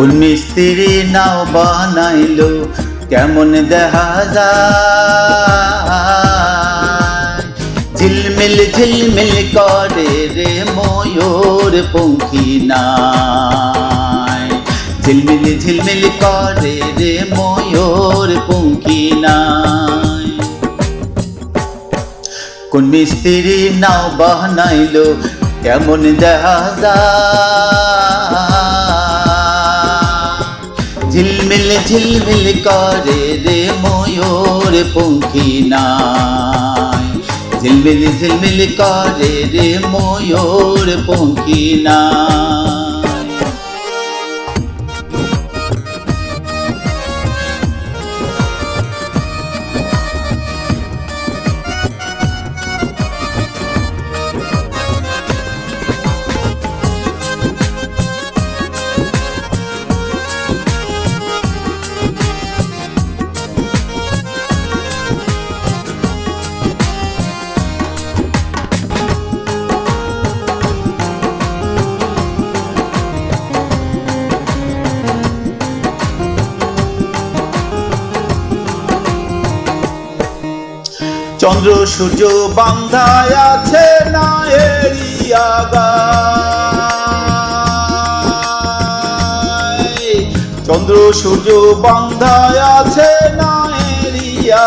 কোন মিস্ত্রি নাও বানাইলো, কেমন দেখা যায়? ঝিলমিল ঝিলমিল করে রে ময়ূর পঙ্খী নাই। ঝিলমিল ঝিলমিল করে রে ময়ূর পঙ্খী নাই। কোন মিস্ত্রি নাও বানাইলো, কেমন দেখা যায়? ঝিলমিল ঝিলমিল করে রে ময়ূর পঙ্খী নাই। ঝিলমিল ঝিলমিল করে রে ময়ূর পঙ্খী নাই। চন্দ্র সূর্য বান্ধায় আছে না এরিয়া। চন্দ্র সূর্য বান্ধায় আছে না এরিয়া।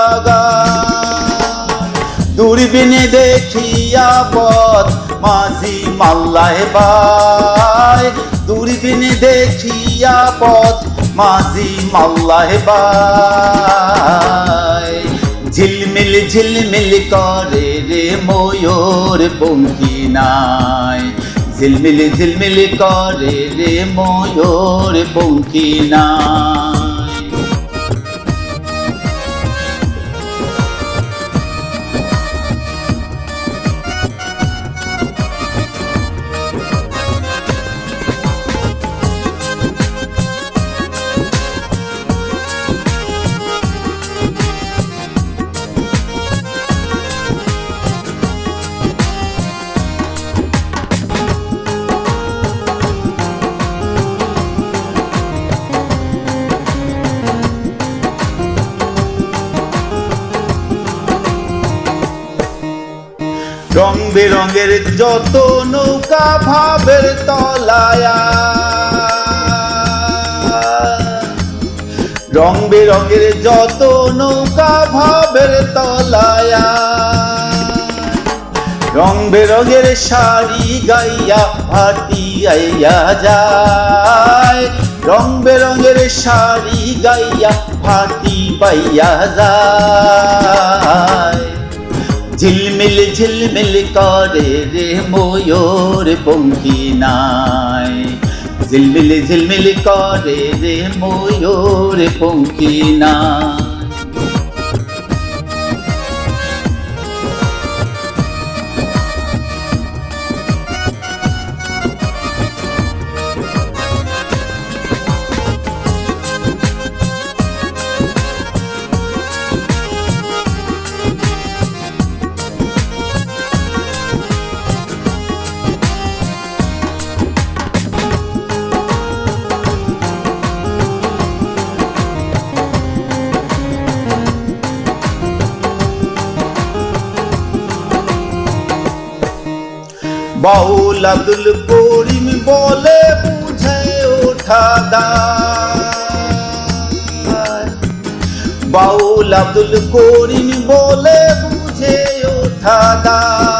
দূরবীনে দেখিয়া পথ মাঝি মাল্লায় বাই দূরবীনে দেখিয়া পথ মাঝি মাল্লায় বাই ঝিলমিল ঝিলমিল করে রে ময়ূর পঙ্খী নাই। ঝিলমিল ঝিলমিল করে রে ময়ূর পঙ্খী নাই। রং বেরঙের যত নৌকা ভাবের তলায়া রং বেরঙের যত নৌকা ভাবের তলায়া রং বেরঙের শাড়ি গাইয়া ভাটি আইয়া যায়। রং বেরঙের শাড়ি গাইয়া ভাটি পাইয়া যায়। ঝিলমিল ঝিলমিল করে রে ময়ূর পঙ্খী নাই। ঝিলমিল ঝিলমিল করে রে ময়ূর পঙ্খী নাই। বাউল আব্দুল করিম বলে বুঝে ওঠা দায় বাউল আব্দুল করিম বলে বুঝে ওঠা দায়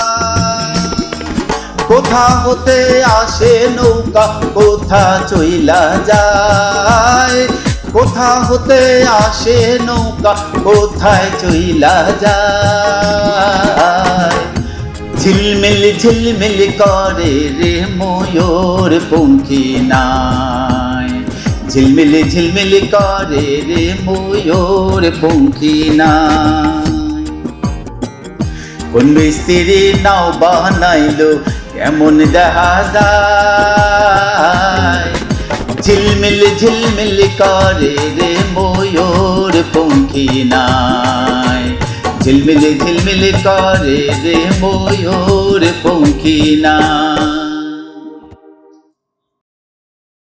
কোথা হতে আসে নৌকা, কোথা চইলা যায়? কোথা হতে আসে নৌকা, কোথায় চইলা যায়? ঝিলমিল ঝিলমিল করে রে ময়ূর পঙ্খী নাই। ঝিলমিল ঝিলমিল করে রে ময়ূর পঙ্খী নাই। কোন মিস্ত্রি নাও বানাইলো, কেমন দেখা যায়? ঝিলমিল ঝিলমিল করে রে ময়ূর পঙ্খী নাই। ঝিলমিল ঝিলমিলি করে রে ময়ূর পঙ্খী নাই